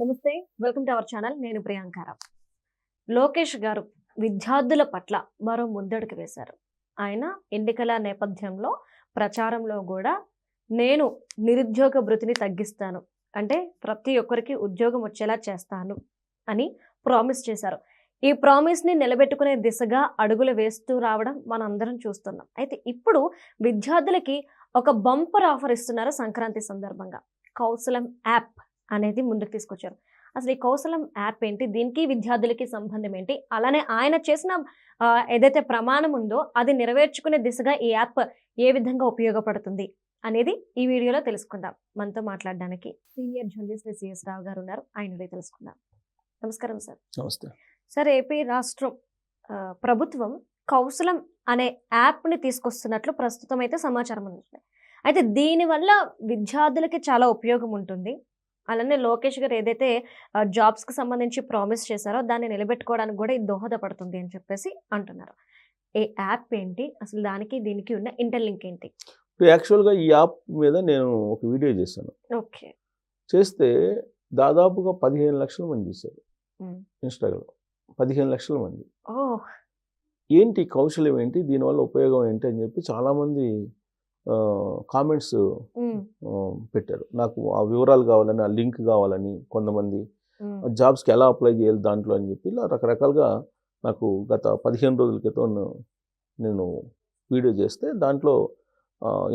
నమస్తే welcome to our channel నేను ప్రియాంకారావు లోకేష్ గారు విద్యార్థుల పట్ల మరో ముందడుగు వేశారు. ఆయన ఎన్నికల నేపథ్యంలో ప్రచారంలో కూడా నేను నిరుద్యోగ భృతిని తగ్గిస్తాను అంటే ప్రతి ఒక్కరికి ఉద్యోగం వచ్చేలా చేస్తాను అని ప్రామిస్ చేశారు. ఈ ప్రామిస్ని నిలబెట్టుకునే దిశగా అడుగులు వేస్తూ రావడం మనందరం చూస్తున్నాం. అయితే ఇప్పుడు విద్యార్థులకి ఒక బంపర్ ఆఫర్ ఇస్తున్నారు సంక్రాంతి సందర్భంగా. కౌశలం యాప్. అనేది ముందుకు తీసుకొచ్చారు. అసలు ఈ కౌశలం యాప్ ఏంటి? దీనికి విద్యార్థులకి సంబంధం ఏంటి? అలానే ఆయన చేసిన ఏదైతే ప్రమాణం ఉందో అది నెరవేర్చుకునే దిశగా ఈ యాప్ ఏ విధంగా ఉపయోగపడుతుంది అనేది ఈ వీడియోలో తెలుసుకుందాం. మనతో మాట్లాడడానికి సీనియర్ జర్నలిస్ట్ సిఎస్ రావు గారు ఉన్నారు. ఆయన తెలుసుకుందాం. నమస్కారం సార్. నమస్తే. సార్ ఏపీ రాష్ట్రం ప్రభుత్వం కౌశలం అనే యాప్ని తీసుకొస్తున్నట్లు ప్రస్తుతం అయితే సమాచారం ఉంది. అయితే దీనివల్ల విద్యార్థులకి చాలా ఉపయోగం ఉంటుంది. అలానే లోకేష్ గారు ఏదైతే జాబ్స్కి సంబంధించి ప్రామిస్ చేశారో దాన్ని నిలబెట్టుకోవడానికి కూడా ఇది దోహదపడుతుంది అని చెప్పేసి అంటున్నారు. ఈ యాప్ ఏంటి? అసలు దానికి దీనికి ఉన్న ఇంటర్లింక్ ఏంటి? ఇప్పుడు యాక్చువల్గా ఈ యాప్ మీద నేను ఒక వీడియో చేశాను. ఓకే. చేస్తే దాదాపుగా పదిహేను లక్షల మంది చూశారు. ఇన్స్టాగ్రామ్ పదిహేను లక్షల మంది. ఏంటి కౌశల్యం ఏంటి? దీనివల్ల ఉపయోగం ఏంటి అని చెప్పి చాలామంది కామెంట్స్ పెట్టారు. నాకు ఆ వివరాలు కావాలని ఆ లింక్ కావాలని కొంతమంది జాబ్స్కి ఎలా అప్లై చేయాలి దాంట్లో అని చెప్పి ఇలా రకరకాలుగా నాకు గత పదిహేను రోజుల క్రితం నేను వీడియో చేస్తే దాంట్లో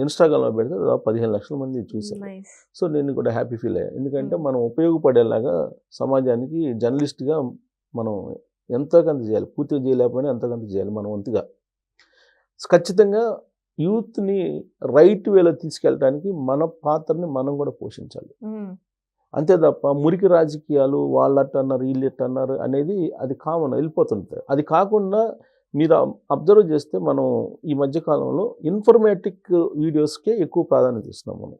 ఇన్స్టాగ్రామ్లో పెడితే దాదాపు పదిహేను లక్షల మంది చూశారు. సో నేను కూడా హ్యాపీ ఫీల్ అయ్యాను ఎందుకంటే. మనం ఉపయోగపడేలాగా సమాజానికి జర్నలిస్ట్గా మనం ఎంతోకంత చేయాలి. పూర్తిగా చేయలేకపోయినా ఎంతోకంత చేయాలి మనం వంతుగా. ఖచ్చితంగా యూత్ని రైట్ వేలో తీసుకెళ్ళడానికి మన పాత్రని మనం కూడా పోషించాలి. అంతే తప్ప మురికి రాజకీయాలు వాళ్ళట్టు అన్నారు వీళ్ళట్టు అన్నారు అనేది అది కామన్ వెళ్ళిపోతుంటుంది అది కాకుండా మీరు అబ్జర్వ్ చేస్తే మనం ఈ మధ్యకాలంలో ఇన్ఫర్మేటిక్ వీడియోస్కే ఎక్కువ ప్రాధాన్యత ఇస్తున్నాం మనం.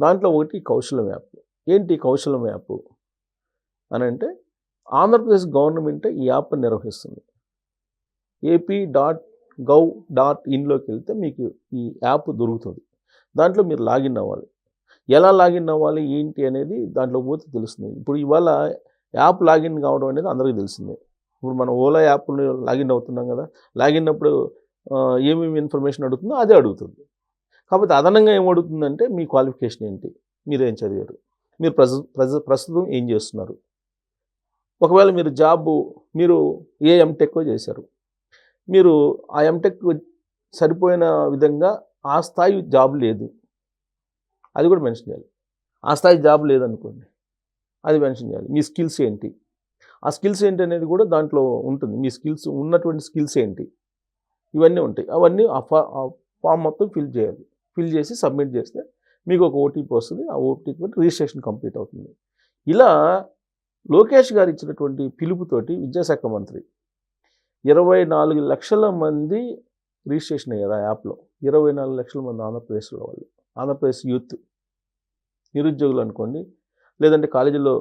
దాంట్లో ఒకటి కౌశలం యాప్. ఏంటి కౌశలం యాప్? అని అంటే ఆంధ్రప్రదేశ్ గవర్నమెంట్ ఈ యాప్ నిర్వహిస్తుంది. ఏపీ డాట్ గౌ డాట్ ఇన్లోకి వెళ్తే మీకు ఈ యాప్ దొరుకుతుంది. దాంట్లో మీరు లాగిన్ అవ్వాలి. ఎలా లాగిన్ అవ్వాలి? ఏంటి అనేది దాంట్లో పోతే తెలుస్తుంది. ఇప్పుడు ఇవాళ యాప్ లాగిన్ కావడం అనేది అందరికీ తెలిసిందే. ఇప్పుడు మనం ఓలా యాప్ని లాగిన్ అవుతున్నాం కదా లాగిన్ అప్పుడు ఏమేమి ఇన్ఫర్మేషన్ అడుగుతుందో అదే అడుగుతుంది. కాకపోతే అదనంగా ఏం అడుగుతుందంటే మీ క్వాలిఫికేషన్ ఏంటి? మీరు ఏం చదివారు? మీరు ప్రజ ప్రస్తుతం ఏం చేస్తున్నారు? ఒకవేళ మీరు జాబ్ మీరు ఏ ఎంటెక్ చేశారు. మీరు ఆ ఎంటెక్ సరిపోయిన విధంగా ఆ స్థాయి జాబ్ లేదు. అది కూడా మెన్షన్ చేయాలి. ఆ స్థాయి జాబ్ లేదనుకోండి అది మెన్షన్ చేయాలి. మీ స్కిల్స్ ఏంటి? ఆ స్కిల్స్ ఏంటి అనేది కూడా దాంట్లో ఉంటుంది. మీ స్కిల్స్ ఉన్నటువంటి స్కిల్స్ ఏంటి? ఇవన్నీ ఉంటాయి. అవన్నీ ఆ ఫా ఫామ్ మొత్తం ఫిల్ చేయాలి. ఫిల్ చేసి సబ్మిట్ చేస్తే మీకు ఒక ఓటీపీ వస్తుంది. ఆ ఓటీపీ రిజిస్ట్రేషన్ కంప్లీట్ అవుతుంది. ఇలా లోకేష్ గారు ఇచ్చినటువంటి పిలుపుతోటి విద్యాశాఖ మంత్రి ఇరవై నాలుగు లక్షల మంది రిజిస్ట్రేషన్ అయ్యారు ఆ యాప్లో. ఇరవై నాలుగు లక్షల మంది ఆంధ్రప్రదేశ్లో వాళ్ళు. ఆంధ్రప్రదేశ్ యూత్. నిరుద్యోగులు అనుకోండి లేదంటే కాలేజీలో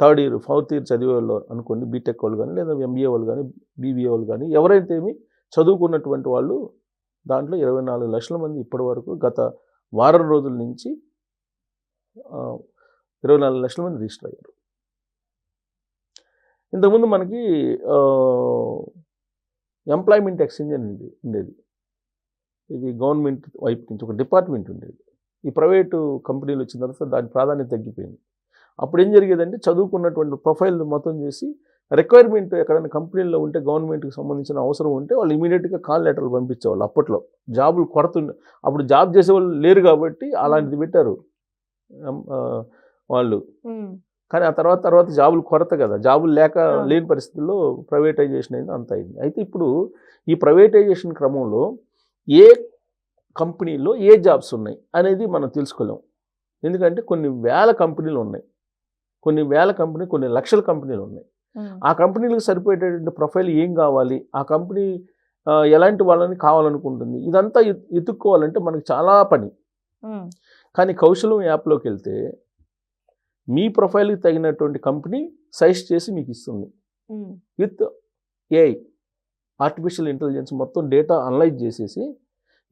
థర్డ్ ఇయర్ ఫోర్త్ ఇయర్ చదివే వాళ్ళు అనుకోండి బీటెక్ వాళ్ళు కానీ లేదా ఎంబీఏ వాళ్ళు కానీ బీబీఏ వాళ్ళు కానీ ఎవరైతే ఏమి చదువుకున్నటువంటి వాళ్ళు దాంట్లో ఇరవై నాలుగు లక్షల మంది ఇప్పటి వరకు గత వారం రోజుల నుంచి ఇరవై నాలుగు లక్షల మంది రిజిస్టర్ అయ్యారు. ఇంతకుముందు మనకి ఎంప్లాయ్మెంట్ ఎక్స్చేంజ్ అని ఉండేది. ఇది గవర్నమెంట్ వైపు నుంచి ఒక డిపార్ట్మెంట్ ఉండేది. ఈ ప్రైవేటు కంపెనీలు వచ్చిన తర్వాత దాని ప్రాధాన్యత తగ్గిపోయింది. అప్పుడు ఏం జరిగేదంటే చదువుకున్నటువంటి ప్రొఫైల్ మొత్తం చేసి రిక్వైర్మెంట్ ఎక్కడైనా కంపెనీల్లో ఉంటే గవర్నమెంట్కి సంబంధించిన అవసరం ఉంటే వాళ్ళు ఇమీడియట్గా కాల్ లెటర్లు పంపించేవాళ్ళు అప్పట్లో. జాబులు కొరత అప్పుడు జాబ్ చేసేవాళ్ళు లేరు కాబట్టి అలాంటిది పెట్టారు. వాళ్ళు. కానీ ఆ తర్వాత తర్వాత జాబులు కొరత కదా. జాబులు లేక. లేని పరిస్థితుల్లో ప్రైవేటైజేషన్ అయింది అంత అయింది. అయితే ఇప్పుడు ఈ ప్రైవేటైజేషన్ క్రమంలో ఏ కంపెనీలో ఏ జాబ్స్ ఉన్నాయి అనేది మనం తెలుసుకోలేం. ఎందుకంటే కొన్ని వేల కంపెనీలు ఉన్నాయి. కొన్ని వేల కంపెనీ కొన్ని లక్షల కంపెనీలు ఉన్నాయి. ఆ కంపెనీలకు సరిపోయేటటువంటి ప్రొఫైల్ ఏం కావాలి? ఆ కంపెనీ ఎలాంటి వాళ్ళని కావాలనుకుంటుంది? ఇదంతా ఎత్- ఎత్తుక్కోవాలంటే మనకి చాలా పని. కానీ కౌశలం యాప్లోకి వెళ్తే మీ ప్రొఫైల్కి తగినటువంటి కంపెనీ సజెస్ట్ చేసి మీకు ఇస్తుంది. విత్ ఏఐ ఆర్టిఫిషియల్ ఇంటెలిజెన్స్ మొత్తం డేటా అనలైజ్ చేసేసి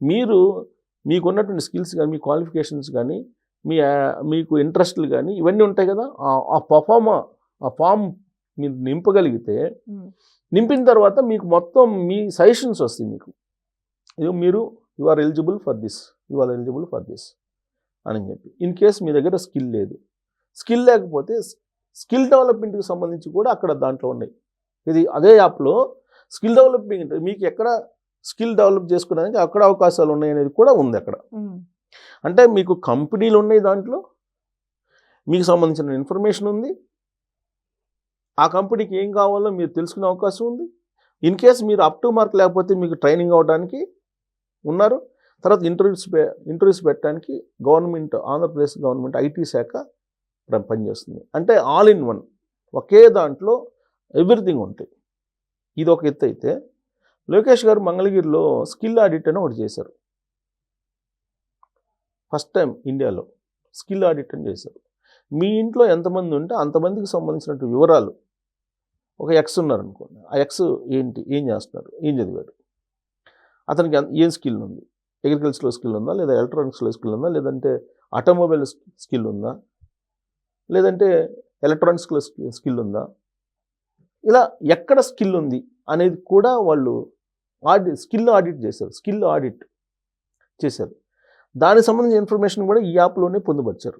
మీరు మీకున్నటువంటి స్కిల్స్ కానీ మీ క్వాలిఫికేషన్స్ కానీ మీ మీకు ఇంట్రెస్ట్లు కానీ ఇవన్నీ ఉంటాయి కదా. ఆ- పర్ఫామ్ ఆ ఫామ్ మీరు నింపగలిగితే నింపిన తర్వాత మీకు మొత్తం మీ సజెషన్స్ వస్తాయి మీకు. ఇది మీరు you are eligible for this you are eligible for this అని చెప్పి. ఇన్ కేస్ మీ దగ్గర స్కిల్ లేదు స్కిల్ లేకపోతే స్కిల్ డెవలప్మెంట్కి సంబంధించి కూడా అక్కడ దాంట్లో ఉన్నాయి. ఇది అదే యాప్లో స్కిల్ డెవలప్మెంట్ మీకు ఎక్కడ స్కిల్ డెవలప్ చేసుకోవడానికి అక్కడ అవకాశాలు ఉన్నాయి అనేది కూడా ఉంది అక్కడ. అంటే మీకు కంపెనీలు ఉన్నాయి దాంట్లో మీకు సంబంధించిన ఇన్ఫర్మేషన్ ఉంది ఆ కంపెనీకి ఏం కావాలో మీరు తెలుసుకునే అవకాశం ఉంది. ఇన్ కేస్ మీరు అప్ టు మార్క్ లేకపోతే మీకు ట్రైనింగ్ అవ్వడానికి ఉన్నారు. తర్వాత ఇంటర్వ్యూస్ ఇంటర్వ్యూస్ పెట్టడానికి గవర్నమెంట్ ఆంధ్రప్రదేశ్ గవర్నమెంట్ ఐటీ శాఖ పనిచేస్తుంది. అంటే ఆల్ ఇన్ వన్ ఒకే దాంట్లో ఎవ్రీథింగ్ ఉంటాయి. ఇది ఒక ఎత్తు అయితే లోకేష్ గారు మంగళగిరిలో స్కిల్ ఆడిట్ అని ఒకటి చేశారు. ఫస్ట్ టైం ఇండియాలో స్కిల్ ఆడిట్ అని చేశారు. మీ ఇంట్లో ఎంతమంది ఉంటే అంతమందికి సంబంధించినట్టు వివరాలు. ఒక ఎక్స్ ఉన్నారనుకోండి. ఆ ఎక్స్ ఏంటి? ఏం చేస్తున్నారు? ఏం చదివాడు అతనికి ఏం స్కిల్ ఉంది? అగ్రికల్చర్లో స్కిల్ ఉందా? లేదా ఎలక్ట్రానిక్స్లో స్కిల్ ఉందా? లేదంటే ఆటోమొబైల్ స్కిల్ ఉందా? లేదంటే ఎలక్ట్రానిక్స్లో స్కిల్ ఉందా ఇలా ఎక్కడ స్కిల్ ఉంది అనేది కూడా వాళ్ళు ఆడిట్ స్కిల్ ఆడిట్ చేశారు స్కిల్ ఆడిట్ చేశారు. దానికి సంబంధించిన ఇన్ఫర్మేషన్ కూడా ఈ యాప్లోనే పొందుపరిచారు.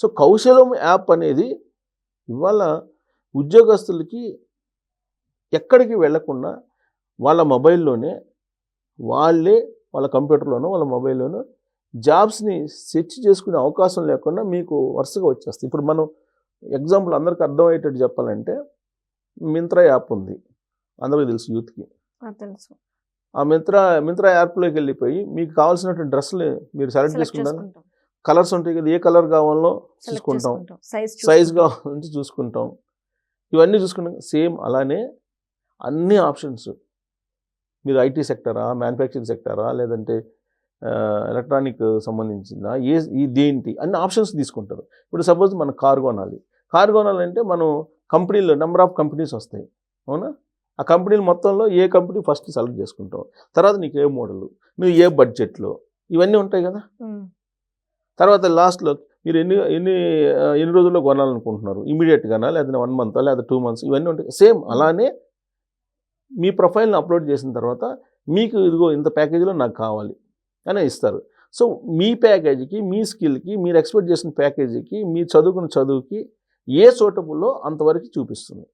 సో కౌశలం యాప్ అనేది ఇవాళ ఉద్యోగస్తులకి ఎక్కడికి వెళ్ళకుండా వాళ్ళ మొబైల్లోనే వాళ్ళే వాళ్ళ కంప్యూటర్లోనో వాళ్ళ మొబైల్లోనో జాబ్స్ని సెర్చ్ చేసుకునే అవకాశం లేకుండా మీకు వరుసగా వచ్చేస్తాయి. ఇప్పుడు మనం ఎగ్జాంపుల్ అందరికి అర్థమయ్యేటట్టు చెప్పాలంటే మింత్రా యాప్ ఉంది. అందరికీ తెలుసు యూత్కి. తెలుసు. ఆ మింత్రా మింత్రా యాప్లోకి వెళ్ళిపోయి మీకు కావాల్సినటువంటి డ్రెస్సులు మీరు సెలెక్ట్ సెలెక్ట్ చేసుకుంటారు చేసుకుంటాం. కలర్స్ ఉంటాయి కదా ఏ కలర్ కావాలో చూసుకుంటాం. సైజ్ కావాలంటే చూసుకుంటాం. ఇవన్నీ చూసుకుంటాం సేమ్ అలానే అన్ని ఆప్షన్స్. మీరు ఐటీ సెక్టరా మ్యానుఫ్యాక్చరింగ్ సెక్టరా లేదంటే ఎలక్ట్రానిక్ సంబంధించిందా? ఏ ఇదేంటి అన్ని ఆప్షన్స్ తీసుకుంటారు. ఇప్పుడు సపోజ్ మనం కార్ కొనాలి. కార్ కొనాలంటే మనం కంపెనీలో నెంబర్ ఆఫ్ కంపెనీస్ వస్తాయి. అవునా? ఆ కంపెనీలు మొత్తంలో ఏ కంపెనీ ఫస్ట్ సెలెక్ట్ చేసుకుంటాం. తర్వాత నీకు ఏ మోడల్ నువ్వు ఏ బడ్జెట్లో ఇవన్నీ ఉంటాయి కదా? తర్వాత లాస్ట్లో మీరు ఎన్ని ఎన్ని ఎన్ని రోజుల్లో కొనాలనుకుంటున్నారు? ఇమీడియట్గానా లేదా వన్ మంత్ లేదా టూ మంత్స్ ఇవన్నీ ఉంటాయి. సేమ్ అలానే మీ ప్రొఫైల్ని అప్లోడ్ చేసిన తర్వాత మీకు ఇదిగో ఇంత ప్యాకేజీలో నాకు కావాలి. అని ఇస్తారు. సో మీ ప్యాకేజీకి మీ స్కిల్కి మీరు ఎక్స్పెక్ట్ చేసిన ప్యాకేజీకి మీ చదువుకున్న చదువుకి ఏ సూటబుల్లో అంతవరకు చూపిస్తుంది?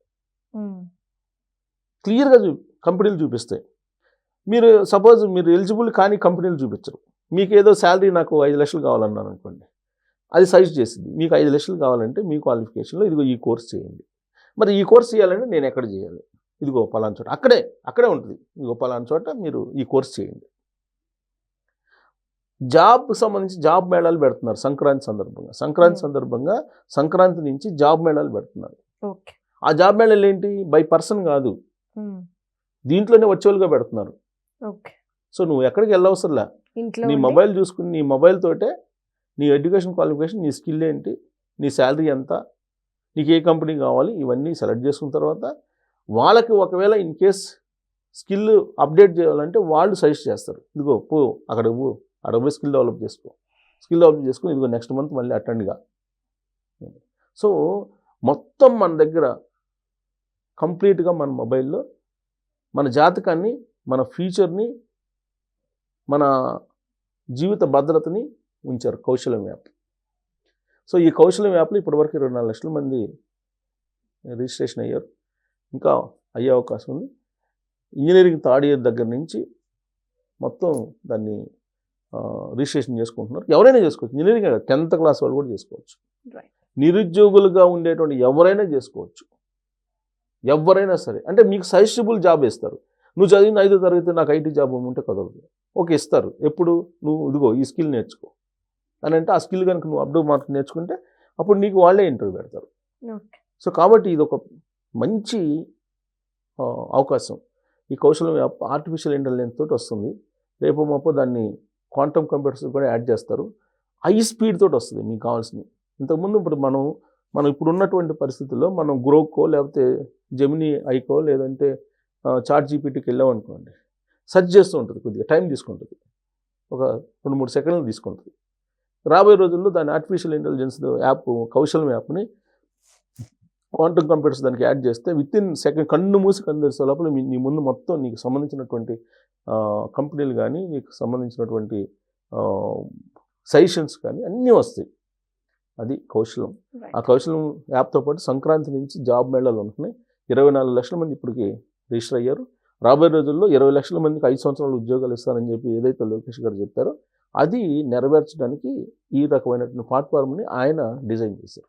క్లియర్గా చూ కంపెనీలు చూపిస్తాయి. మీరు సపోజ్ మీరు ఎలిజిబుల్ కానీ కంపెనీలు చూపించరు. మీకు ఏదో శాలరీ నాకు ఐదు లక్షలు కావాలన్నాను అనుకోండి. అది సజెస్ట్ చేసింది. మీకు ఐదు లక్షలు కావాలంటే మీ క్వాలిఫికేషన్లో ఇదిగో ఈ కోర్స్ చేయండి. మరి ఈ కోర్స్ చేయాలంటే నేను ఎక్కడ చేయాలి? ఇదిగో పలానా చోట అక్కడే అక్కడే ఉంటుంది. ఇదిగో పలానా చోట మీరు ఈ కోర్స్ చేయండి. జాబ్కి సంబంధించి జాబ్ మేళాలు పెడుతున్నారు సంక్రాంతి సందర్భంగా. సంక్రాంతి Hmm. సందర్భంగా సంక్రాంతి నుంచి జాబ్ మేళాలు పెడుతున్నారు. ఆ జాబ్ మేళాలు ఏంటి? బై పర్సన్ కాదు. దీంట్లోనే వర్చువల్గా పెడుతున్నారు. సో నువ్వు ఎక్కడికి వెళ్ళవసరంలే. నీ మొబైల్ చూసుకుని నీ మొబైల్ తోటే నీ ఎడ్యుకేషన్ క్వాలిఫికేషన్ నీ స్కిల్ ఏంటి నీ శాలరీ ఎంత నీకు ఏ కంపెనీ కావాలి ఇవన్నీ సెలెక్ట్ చేసుకున్న తర్వాత వాళ్ళకి ఒకవేళ ఇన్ కేస్ స్కిల్ అప్డేట్ చేయాలంటే వాళ్ళు సజెస్ట్ చేస్తారు. ఇదిగో పో అక్కడ పో అక్కడ పోయి స్కిల్ డెవలప్ చేసుకో. స్కిల్ డెవలప్ చేసుకుని ఇదిగో నెక్స్ట్ మంత్ మళ్ళీ అటెండ్గా సో మొత్తం మన దగ్గర కంప్లీట్గా మన మొబైల్లో మన జాతకాన్ని మన ఫ్యూచర్ని మన జీవిత భద్రతని ఉంచారు కౌశలం యాప్. సో ఈ కౌశలం యాప్లో ఇప్పటివరకు ఇరవై నాలుగు లక్షల మంది రిజిస్ట్రేషన్ అయ్యారు. ఇంకా అయ్యే అవకాశం ఉంది. ఇంజనీరింగ్ థర్డ్ ఇయర్ దగ్గర నుంచి మొత్తం దాన్ని రిజిస్ట్రేషన్ చేసుకుంటున్నారు. ఎవరైనా చేసుకోవచ్చు. ఇంజనీరింగ్ టెన్త్ క్లాస్ వాళ్ళు కూడా చేసుకోవచ్చు. నిరుద్యోగులుగా ఉండేటువంటి ఎవరైనా చేసుకోవచ్చు. ఎవరైనా సరే. అంటే మీకు సజెస్టబుల్ జాబ్ ఇస్తారు నువ్వు చదివిన ఐదో తరగతి నాకు ఐటీ జాబ్ ఉంటే కుదరదు ఓకే ఇస్తారు. ఎప్పుడు? నువ్వు ఇదిగో ఈ స్కిల్ నేర్చుకో. అని అంటే ఆ స్కిల్ కనుక నువ్వు అప్డో మార్క్ నేర్చుకుంటే అప్పుడు నీకు వాళ్ళే ఇంటర్వ్యూ పెడతారు. సో కాబట్టి ఇది ఒక మంచి అవకాశం. ఈ కౌశలం ఆర్టిఫిషియల్ ఇంటెలిజెన్స్ తోటి వస్తుంది. రేపు మాపో దాన్ని క్వాంటమ్ కంప్యూటర్స్ కూడా యాడ్ చేస్తారు. హై స్పీడ్ తోటి వస్తుంది మీకు కావాల్సినవి. ఇంతకుముందు ఇప్పుడు మనం మనం ఇప్పుడు ఉన్నటువంటి పరిస్థితుల్లో మనం గ్రోకో లేకపోతే జెమిని ఐకో లేదంటే చాట్ జీపీటీకి వెళ్ళామనుకోండి సర్చ్ చేస్తూ ఉంటుంది కొద్దిగా టైం తీసుకుంటుంది. ఒక రెండు మూడు సెకండ్లు తీసుకుంటుంది. రాబోయే రోజుల్లో దాని ఆర్టిఫిషియల్ ఇంటెలిజెన్స్ యాప్ కౌశలం యాప్ని క్వాంటమ్ కంప్యూటర్స్ దానికి యాడ్ చేస్తే విత్ ఇన్ సెకండ్ కన్ను మూసి కన్ను తెరిసే లోపల నీ ముందు మొత్తం నీకు సంబంధించినటువంటి కంపెనీలు కానీ నీకు సంబంధించినటువంటి సజెషన్స్ కానీ అన్నీ వస్తాయి. అది కౌశలం. ఆ కౌశలం యాప్తో పాటు సంక్రాంతి నుంచి జాబ్ మేళాలు ఉంటున్నాయి. ఇరవై నాలుగు లక్షల మంది ఇప్పటికి రిజిస్టర్ అయ్యారు. రాబోయే రోజుల్లో ఇరవై లక్షల మందికి ఐదు సంవత్సరాలు ఉద్యోగాలు ఇస్తారని చెప్పి ఏదైతే లోకేష్ గారు చెప్పారో అది నెరవేర్చడానికి ఈ రకమైనటువంటి ప్లాట్ఫామ్ని ఆయన డిజైన్ చేశారు.